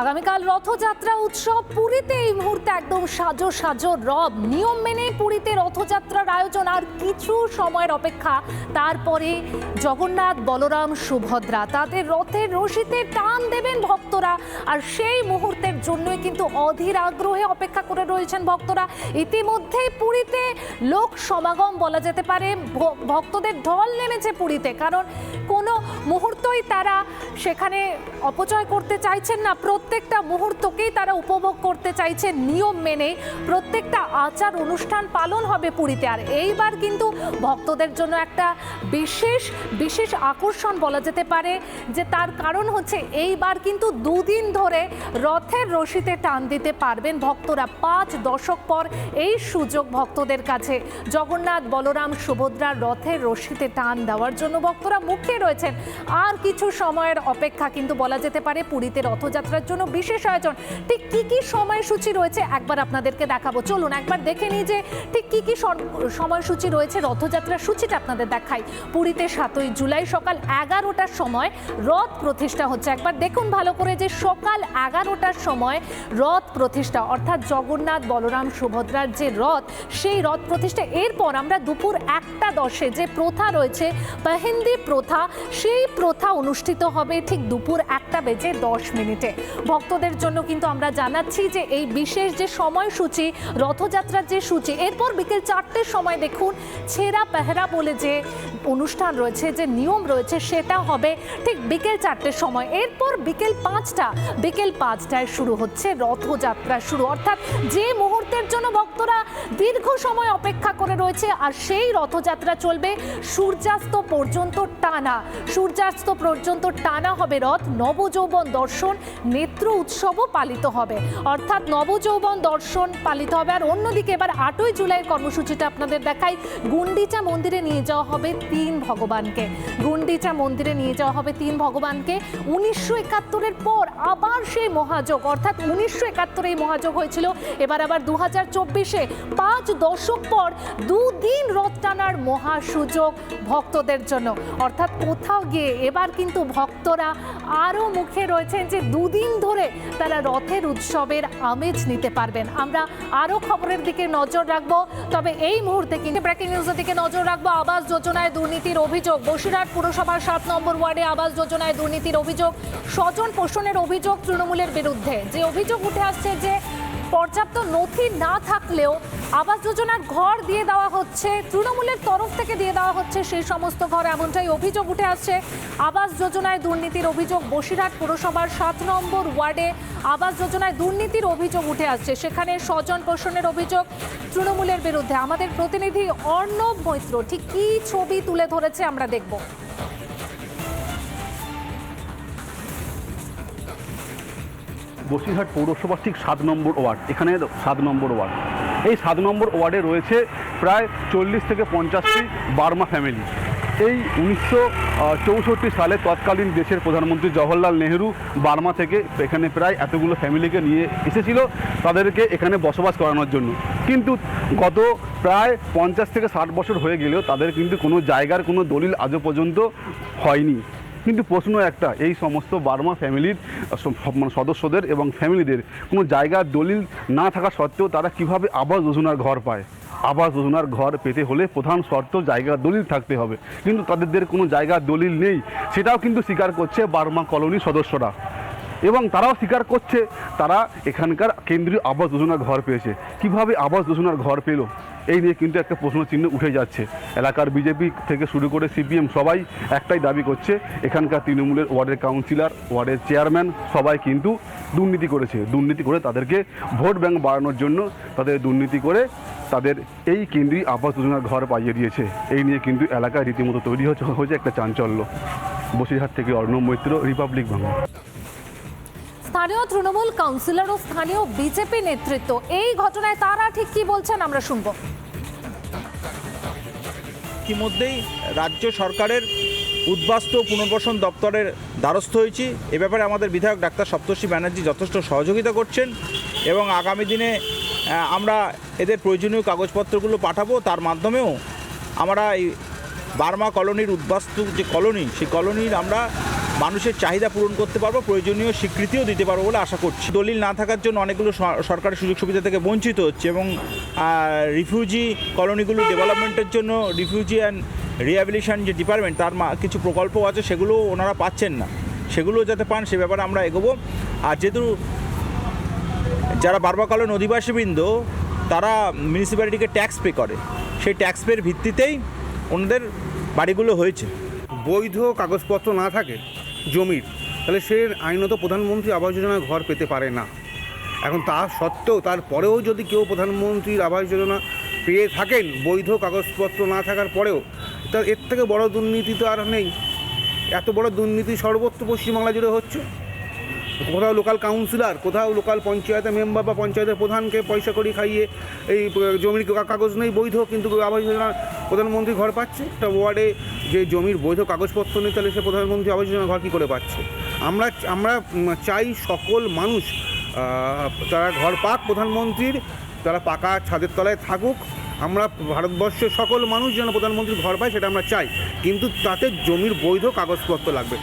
আগামীকাল রথযাত্রা উৎসব পুরীতে এই মুহূর্তে একদম সাজো সাজো রব। নিয়ম মেনে পুরীতে রথযাত্রার আয়োজন আর কিছু সময়ের অপেক্ষা। তারপরে জগন্নাথ, বলরাম, সুভদ্রা তাদের রথের রশিতে টান দেবেন ভক্তরা। আর সেই মুহূর্তের জন্যই কিন্তু অধীর আগ্রহে অপেক্ষা করে রয়েছেন ভক্তরা। ইতিমধ্যেই পুরীতে লোক সমাগম বলা যেতে পারে। ভক্তদের ঢল নেমেছে পুরীতে। কারণ কোনো মুহূর্তই তারা সেখানে অপচয় করতে চাইছেন না। প্রত্যেকটা মুহূর্তকেই তারা উপভোগ করতে চাইছেন নিয়ম মেনে। প্রত্যেকটা আচার অনুষ্ঠান পালন হবে পুরীতে। আর এইবার কিন্তু ভক্তদের জন্য একটা বিশেষ বিশেষ আকর্ষণ বলা যেতে পারে যে তার কারণ হচ্ছে এইবার কিন্তু দুদিন ধরে রথের রশিতে টান দিতে পারবেন ভক্তরা। পাঁচ দশক পর এই সুযোগ ভক্তদের কাছে। জগন্নাথ, বলরাম, সুভদ্রার রথের রশিতে টান দেওয়ার জন্য ভক্তরা মুখে রয়েছেন। আর কিছু সময়ের অপেক্ষা কিন্তু বলা যেতে পারে পুরীতে রথযাত্রার জন্য বিশেষ আয়োজন। ঠিক কি কি সময়সূচি রয়েছে? একবার আপনাদেরকে দেখাবো। চলুন একবার দেখে নিই যে ঠিক কি কি সময়সূচি রয়েছে রথযাত্রার সূচিটা আপনাদের দেখাই। পুরীতে সাতই জুলাই সকাল এগারোটার সময় রথ প্রতিষ্ঠা হচ্ছে। একবার দেখুন ভালো করে যে সকাল এগারোটার সময় রথ প্রতিষ্ঠা, অর্থাৎ জগন্নাথ বলরাম সুভদ্রার যে রথ, সেই রথ প্রতিষ্ঠা। এরপর আমরা দুপুর একটা দশে যে প্রথা রয়েছে, পাহিন্দি প্রথা সেই প্রথা অনুষ্ঠিত হবে ঠিক দুপুর একটা বেজে দশ মিনিটে। ভক্তদের জন্য কিন্তু আমরা জানাচ্ছি যে এই বিশেষ যে সময়সূচি, রথযাত্রার যে সূচি, এরপর বিকেল চারটের সময় দেখুন ছেঁড়া পেহরা বলে যে অনুষ্ঠান রয়েছে, যে নিয়ম রয়েছে, সেটা হবে ঠিক বিকেল চারটের সময়। এরপর বিকেল পাঁচটা, বিকেল পাঁচটায় শুরু হচ্ছে রথযাত্রা শুরু। অর্থাৎ যে মুহূর্তের জন্য ভক্তরা দীর্ঘ সময় অপেক্ষা করে রয়েছে, আর সেই রথযাত্রা চলবে সূর্যাস্ত পর্যন্ত টানা সূর্যাস্ত পর্যন্ত টানা হবে রথ, নবযৌবন দর্শন, নেত্র উৎসবও পালিত হবে। অর্থাৎ নবযৌবন দর্শন পালিত হবে। আর অন্যদিকে এবার আটই জুলাইয়ের কর্মসূচিটা আপনাদের দেখাই। গুন্ডিচা মন্দিরে নিয়ে যাওয়া হবে তিন ভগবানকে। গুন্ডিচা মন্দিরে নিয়ে যাওয়া হবে তিন ভগবানকে। উনিশশো একাত্তরের পর আবার সেই মহাযোগ অর্থাৎ উনিশশো একাত্তরে এই মহাযোগ হয়েছিল। এবার আবার দু হাজার চব্বিশে পাঁচ দশক পর দুদিন রথ টানার মহা সুযোগ ভক্তদের জন্য। অর্থাৎ কোথাও গিয়ে এবার কিন্তু ভক্তরা আরও মুখে রয়েছেন যে দুদিন ধরে তারা রথের উৎসবের আমেজ নিতে পারবেন। আমরা আরও খবরের দিকে নজর রাখব। তবে এই মুহূর্তে কিন্তু ব্রেকিং নিউজের দিকে নজর রাখব। আবাস যোজনায় দুর্নীতির অভিযোগ। বসিরহাট পুরসভার সাত নম্বর ওয়ার্ডে আবাস যোজনায় দুর্নীতির অভিযোগ। স্বজন পোষণের অভিযোগ তৃণমূলের বিরুদ্ধে। যে অভিযোগ উঠে আসছে যে পর্যাপ্ত নথি না থাকলেও আবাস যোজনার ঘর দিয়ে দেওয়া হচ্ছে, তৃণমূলের তরফ থেকে দিয়ে দেওয়া হচ্ছে সেই সমস্ত ঘর। এমনটাই অভিযোগ উঠে আসছে আবাস যোজনায় দুর্নীতির অভিযোগ বসিরহাট পুরসভার সাত নম্বর ওয়ার্ডে আবাস যোজনায় দুর্নীতির অভিযোগ উঠে আসছে। সেখানে স্বজন পোষণের অভিযোগ তৃণমূলের বিরুদ্ধে। আমাদের প্রতিনিধি অর্ণব মৈত্র, ঠিক কী ছবি তুলে ধরেছে আমরা দেখব। বসিরহাট পৌরসভার ঠিক সাত নম্বর ওয়ার্ড। এখানে সাত নম্বর ওয়ার্ড। এই সাত নম্বর ওয়ার্ডে রয়েছে প্রায় চল্লিশ থেকে পঞ্চাশটি বার্মা ফ্যামিলি। এই উনিশশো চৌষট্টি সালে তৎকালীন দেশের প্রধানমন্ত্রী জওহরলাল নেহেরু বার্মা থেকে এখানে প্রায় এতগুলো ফ্যামিলিকে নিয়ে এসেছিল তাদেরকে এখানে বসবাস করানোর জন্য। কিন্তু গত প্রায় পঞ্চাশ থেকে ষাট বছর হয়ে গেলেও তাদের কিন্তু কোনো জায়গার কোনো দলিল আজও পর্যন্ত হয়নি। কিন্তু প্রশ্ন একটা, এই সমস্ত বার্মা ফ্যামিলির মানে সদস্যদের এবং ফ্যামিলিদের কোনো জায়গার দলিল না থাকা সত্ত্বেও তারা কীভাবে আবাস যোজনার ঘর পায়? আবাস যোজনার ঘর পেতে হলে প্রধান শর্ত জায়গার দলিল থাকতে হবে। কিন্তু তাদের কোনো জায়গার দলিল নেই, সেটাও কিন্তু স্বীকার করছে বার্মা কলোনির সদস্যরা। এবং তারাও স্বীকার করছে, তারা এখানকার কেন্দ্রীয় আবাস যোজনার ঘর পেয়েছে। কীভাবে আবাস যোজনার ঘর পেল? এই নিয়ে কিন্তু একটা প্রশ্ন চিহ্ন উঠে যাচ্ছে। এলাকার বিজেপি থেকে শুরু করে সিপিএম সবাই একটাই দাবি করছে, এখানকার তৃণমূলের ওয়ার্ডের কাউন্সিলর, ওয়ার্ডের চেয়ারম্যান সবাই কিন্তু দুর্নীতি করেছে। দুর্নীতি করে তাদেরকে ভোট ব্যাংক বাড়ানোর জন্য তাদের দুর্নীতি করে তাদের এই কেন্দ্রীয় আবাস যোজনার ঘর পাইয়ে দিয়েছে। এই নিয়ে কিন্তু এলাকায় রীতিমতো তৈরি হচ্ছে, হয়েছে একটা চাঞ্চল্য। বসিরহাট থেকে অর্ণব মৈত্র, রিপাবলিক বাংলা। স্থানীয় তৃণমূল কাউন্সিলর ও স্থানীয় বিজেপি নেতৃত্ব। এই ঘটনায় তারা ঠিক কি বলছেন আমরা শুনব। ইতিমধ্যেই রাজ্য সরকারের উদ্বাস্তু পুনর্বাসন দপ্তরের দ্বারস্থ হয়েছি। এ ব্যাপারে আমাদের বিধায়ক ডাক্তার সপ্তর্ষি ব্যানার্জি যথেষ্ট সহযোগিতা করছেন এবং আগামী দিনে আমরা এদের প্রয়োজনীয় কাগজপত্রগুলো পাঠাবো। তার মাধ্যমেও আমরা এই বার্মা কলোনির উদ্বাস্তু যে কলোনি, সেই কলোনির আমরা মানুষের চাহিদা পূরণ করতে পারব প্রয়োজনীয় স্বীকৃতিও দিতে পারব বলে আশা করছি। দলিল না থাকার জন্য অনেকগুলো স- সরকারি সুযোগ সুবিধা থেকে বঞ্চিত হচ্ছে এবং রিফিউজি কলোনিগুলো ডেভেলপমেন্টের জন্য রিফিউজি অ্যান্ড রিহ্যাবিলিটেশন যে ডিপার্টমেন্ট তার মা- কিছু প্রকল্প আছে সেগুলো ওনারা পাচ্ছেন না। সেগুলো যাতে পান সে ব্যাপারে আমরা এগোবো। আর যেহেতু যারা বারবাকালীন অধিবাসীবৃন্দ তারা মিউনিসিপ্যালিটিকে ট্যাক্স পে করে। সেই ট্যাক্স পের ভিত্তিতেই ওনাদের বাড়িগুলো হয়েছে। বৈধ কাগজপত্র না থাকে জমির, তাহলে সে আইনত প্রধানমন্ত্রী আবাস যোজনা ঘর পেতে পারে না। এখন তা সত্ত্বেও তারপরেও যদি কেউ প্রধানমন্ত্রীর আবাস যোজনা পেয়ে থাকেন, বৈধ কাগজপত্র না থাকার পরেও, তা এর থেকে বড় দুর্নীতি তো আর নেই। এত বড় দুর্নীতি সর্বত্র পশ্চিমবাংলা জুড়ে হচ্ছে। কোথাও লোকাল কাউন্সিলর, কোথাও লোকাল পঞ্চায়েতের মেম্বার বা পঞ্চায়েতের প্রধানকে পয়সা করি খাইয়ে এই জমির কাগজ নেই বৈধ, কিন্তু আবাস যোজনা প্রধানমন্ত্রী ঘর পাচ্ছে একটা ওয়ার্ডে যে জমির বৈধ কাগজপত্র নেই, তাহলে সে প্রধানমন্ত্রী আবাস যোজনা ঘর কী করে পাচ্ছে? আমরা আমরা চাই সকল মানুষ তারা ঘর পাক, প্রধানমন্ত্রীর, তারা পাকা ছাদের তলায় থাকুক। আমরা ভারতবর্ষের সকল মানুষ যেন প্রধানমন্ত্রীর ঘর পায়, সেটা আমরা চাই। কিন্তু তাতে জমির বৈধ কাগজপত্র লাগবে।